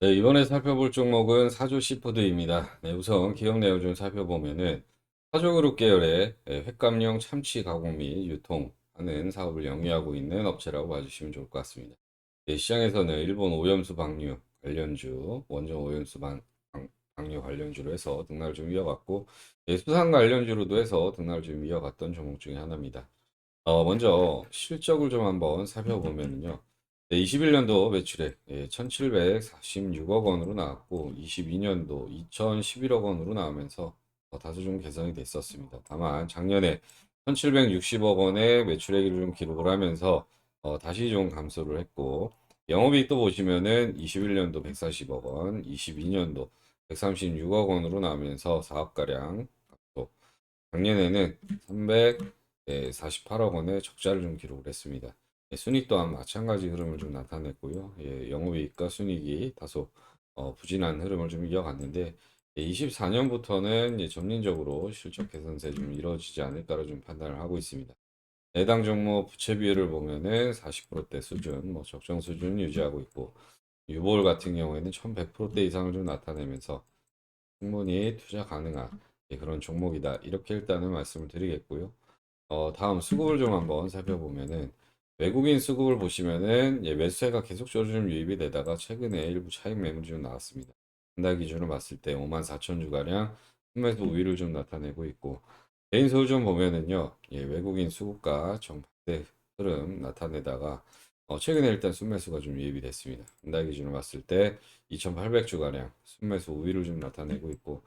네, 이번에 살펴볼 종목은 사조 시푸드입니다. 네, 우선 기업 내용 좀 살펴보면은 사조그룹 계열의 예, 횟감용 참치 가공 및 유통하는 사업을 영위하고 있는 업체라고 봐주시면 좋을 것 같습니다. 네, 시장에서는 일본 오염수 방류 관련주, 원전 오염수 방, 방- 방류 관련주로 해서 등락을 좀 이어갔고, 예, 수산 관련주로도 해서 등락을 좀 이어갔던 종목 중에 하나입니다. 어, 먼저 실적을 좀 한번 살펴보면요. 네, 21년도 매출액 1,746억 원으로 나왔고, 22년도 2,011억 원으로 나오면서 어, 다소 좀 개선이 됐었습니다. 다만 작년에 1,760억 원의 매출액을 좀 기록을 하면서 어, 다시 좀 감소를 했고, 영업이익도 보시면은 21년도 140억 원, 22년도 136억 원으로 나오면서 4억가량 감소. 작년에는 348억 원의 적자를 좀 기록을 했습니다. 예, 순익 또한 마찬가지 흐름을 좀 나타냈고요. 예, 영업이익과 순익이 다소 어, 부진한 흐름을 좀 이어갔는데 24년부터는 예, 점진적으로 실적 개선세 좀 이루어지지 않을까로 좀 판단을 하고 있습니다. 해당 종목 부채 비율을 보면은 40%대 수준, 뭐 적정 수준을 유지하고 있고 유볼 같은 경우에는 1100%대 이상을 좀 나타내면서 충분히 투자 가능한 예, 그런 종목이다. 이렇게 일단은 말씀을 드리겠고요. 어, 다음 수급을 좀 한번 살펴보면은 외국인 수급을 보시면은 예, 매수세가 계속적으로 좀 유입이 되다가 최근에 일부 차익 매물이 좀 나왔습니다. 한달 기준으로 봤을 때 5만 4천 주가량 순매수 우위를 좀 나타내고 있고 개인 수를 좀 보면은요 예, 외국인 수급과 정반대 흐름 나타내다가 어, 최근에 일단 순매수가 좀 유입이 됐습니다. 한달 기준으로 봤을 때 2,800 주가량 순매수 우위를 좀 나타내고 있고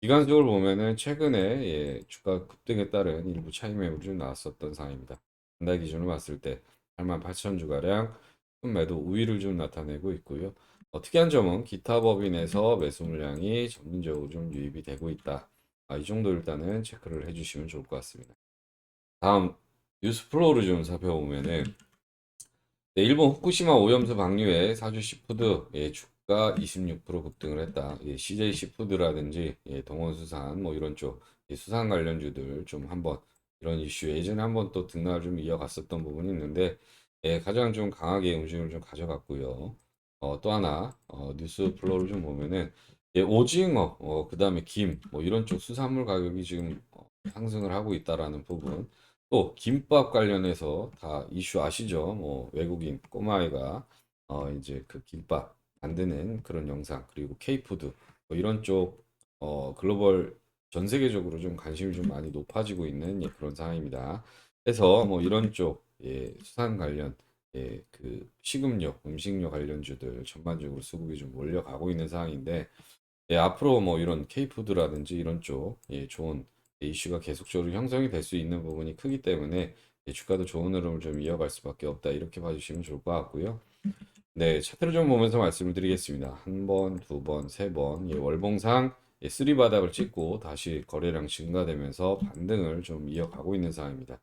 기관적으로 보면은 최근에 예, 주가 급등에 따른 일부 차익 매물이 좀 나왔었던 상황입니다. 한달 기준으로 봤을 때 88,000 주가량 순매도 우위를 좀 나타내고 있고요. 어, 특이한 점은 기타 법인에서 매수 물량이 점진적으로 좀 유입이 되고 있다. 아, 이 정도 일단은 체크를 해주시면 좋을 것 같습니다. 다음 뉴스 플로우를 좀 살펴보면은 네, 일본 후쿠시마 오염수 방류에 사주 시푸드 예, 주가 26% 급등을 했다. 예, CJ 시푸드라든지 예, 동원수산 뭐 이런 쪽 예, 수산 관련주들 좀 한번 이런 이슈 예전에 한번 또 등락을 좀 이어갔었던 부분이 있는데 예, 가장 좀 강하게 움직임을 좀 가져갔고요. 어, 또 하나 어, 뉴스 플로우를 좀 보면은 예, 오징어 어, 그다음에 김 뭐 이런 쪽 수산물 가격이 지금 어, 상승을 하고 있다라는 부분 또 김밥 관련해서 다 이슈 아시죠? 뭐 외국인 꼬마아이가 어 이제 그 김밥 만드는 그런 영상 그리고 K푸드 뭐 이런 쪽 어 글로벌 전 세계적으로 좀 관심이 좀 많이 높아지고 있는 예, 그런 상황입니다. 그래서 뭐 이런 쪽 예, 수산 관련 예, 그 식음료, 음식료 관련주들 전반적으로 수급이 좀 몰려가고 있는 상황인데 예, 앞으로 뭐 이런 K푸드라든지 이런 쪽 예, 좋은 이슈가 계속적으로 형성이 될 수 있는 부분이 크기 때문에 예, 주가도 좋은 흐름을 좀 이어갈 수밖에 없다 이렇게 봐주시면 좋을 것 같고요. 네, 차트를 좀 보면서 말씀을 드리겠습니다. 한 번, 두 번, 세 번, 예, 월봉상 예, 쓰리 바닥을 찍고 다시 거래량 증가되면서 반등을 좀 이어가고 있는 상황입니다.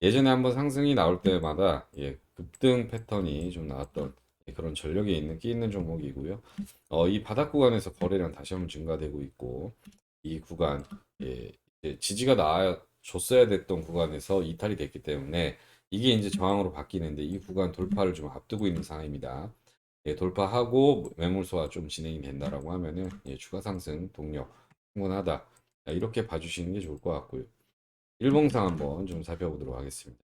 예전에 한번 상승이 나올 때마다 예, 급등 패턴이 좀 나왔던 예, 그런 전력이 있는 끼 있는 종목이고요. 어, 이 바닥 구간에서 거래량 다시 한번 증가되고 있고 이 구간 예, 지지가 나와줬어야 됐던 구간에서 이탈이 됐기 때문에 이게 이제 저항으로 바뀌는데 이 구간 돌파를 좀 앞두고 있는 상황입니다. 예, 돌파하고 매물 소화 좀 진행이 된다라고 하면은 예, 추가 상승 동력 충분하다. 자, 이렇게 봐주시는 게 좋을 것 같고요. 일봉상 한번 좀 살펴보도록 하겠습니다.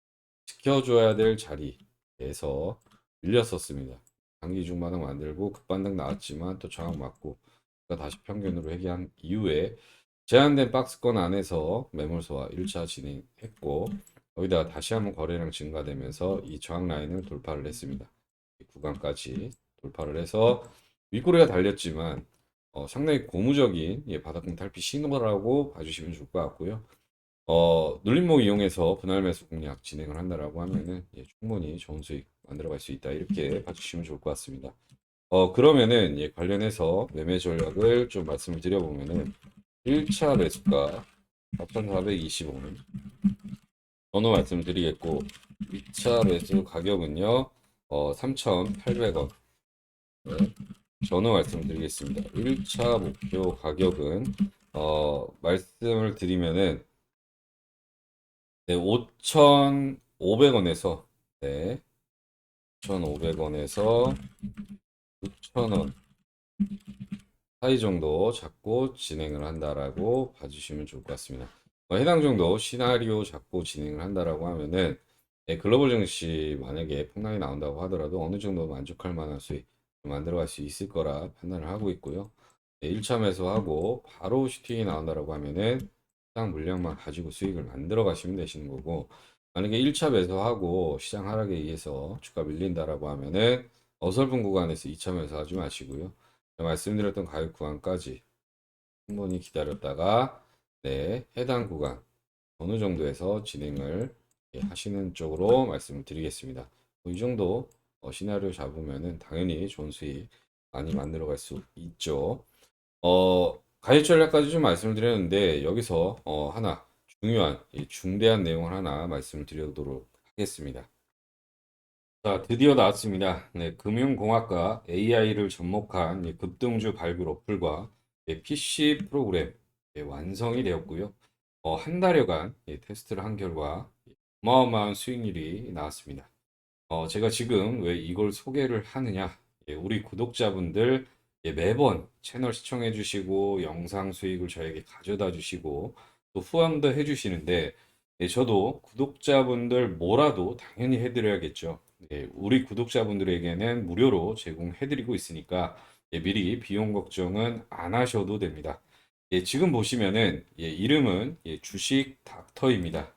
지켜줘야 될 자리에서 밀렸었습니다. 단기 중반등 만들고 급반등 나왔지만 또 저항 맞고 다시 평균으로 회귀한 이후에 제한된 박스권 안에서 매물 소화 1차 진행했고 여기다가 다시 한번 거래량 증가되면서 이 저항 라인을 돌파를 했습니다. 이 구간까지 돌파를 해서 윗꼬리가 달렸지만 어, 상당히 고무적인 예, 바닥권 탈피 신호라고 봐주시면 좋을 것 같고요. 어, 눌림목 이용해서 분할 매수 공략 진행을 한다라고 하면은 예, 충분히 좋은 수익 만들어갈 수 있다 이렇게 봐주시면 좋을 것 같습니다. 어, 그러면은 예, 관련해서 매매 전략을 좀 말씀을 드려보면은 1차 매수가 4,425원 번호 말씀드리겠고 2차 매수 가격은요 어, 3,800원 네, 전후 말씀드리겠습니다. 1차 목표 가격은 어, 말씀을 드리면은 네, 5,500원에서 네, 5,500원에서 6,000원 사이 정도 잡고 진행을 한다라고 봐주시면 좋을 것 같습니다. 어, 해당 정도 시나리오 잡고 진행을 한다라고 하면은 예, 글로벌 증시 만약에 폭락이 나온다고 하더라도 어느 정도 만족할 만한 수익 만들어갈 수 있을 거라 판단을 하고 있고요. 네, 1차 매수하고 바로 슈팅이 나온다라고 하면은 해당 물량만 가지고 수익을 만들어 가시면 되시는 거고 만약에 1차 매수하고 시장 하락에 의해서 주가 밀린다라고 하면은 어설픈 구간에서 2차 매수하지 마시고요. 말씀드렸던 가격 구간까지 충분히 기다렸다가 네, 해당 구간 어느 정도에서 진행을 예, 하시는 쪽으로 말씀을 드리겠습니다. 뭐 이 정도 어, 시나리오 잡으면은 당연히 좋은 수익 많이 만들어 갈 수 있죠. 어, 가입 전략까지 좀 말씀을 드렸는데 여기서 어, 하나 중요한 이 중대한 내용을 하나 말씀을 드리도록 하겠습니다. 자, 드디어 나왔습니다. 네, 금융공학과 AI를 접목한 이 급등주 발굴 어플과 예, PC 프로그램 예, 완성이 되었고요. 어, 한 달여간 예, 테스트를 한 결과 어마어마한 수익률이 나왔습니다. 어, 제가 지금 왜 이걸 소개를 하느냐? 예, 우리 구독자분들 예, 매번 채널 시청해 주시고 영상 수익을 저에게 가져다 주시고 또 후원도 해 주시는데 예, 저도 구독자분들 뭐라도 당연히 해드려야겠죠. 예, 우리 구독자분들에게는 무료로 제공해드리고 있으니까 예, 미리 비용 걱정은 안 하셔도 됩니다. 예, 지금 보시면은 예, 이름은 예, 주식 닥터입니다.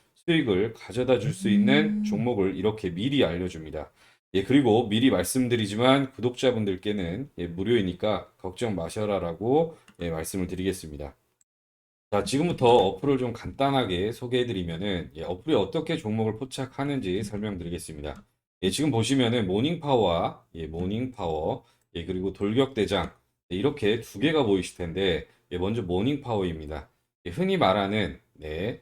수익을 가져다 줄 수 있는 종목을 이렇게 미리 알려줍니다. 예, 그리고 미리 말씀드리지만 구독자분들께는 예, 무료이니까 걱정 마셔라라고 예, 말씀을 드리겠습니다. 자, 지금부터 어플을 좀 간단하게 소개해드리면은, 예, 어플이 어떻게 종목을 포착하는지 설명드리겠습니다. 예, 지금 보시면은 모닝파워와, 예, 모닝파워, 예, 그리고 돌격대장, 예, 이렇게 두 개가 보이실 텐데, 예, 먼저 모닝파워입니다. 예, 흔히 말하는, 네,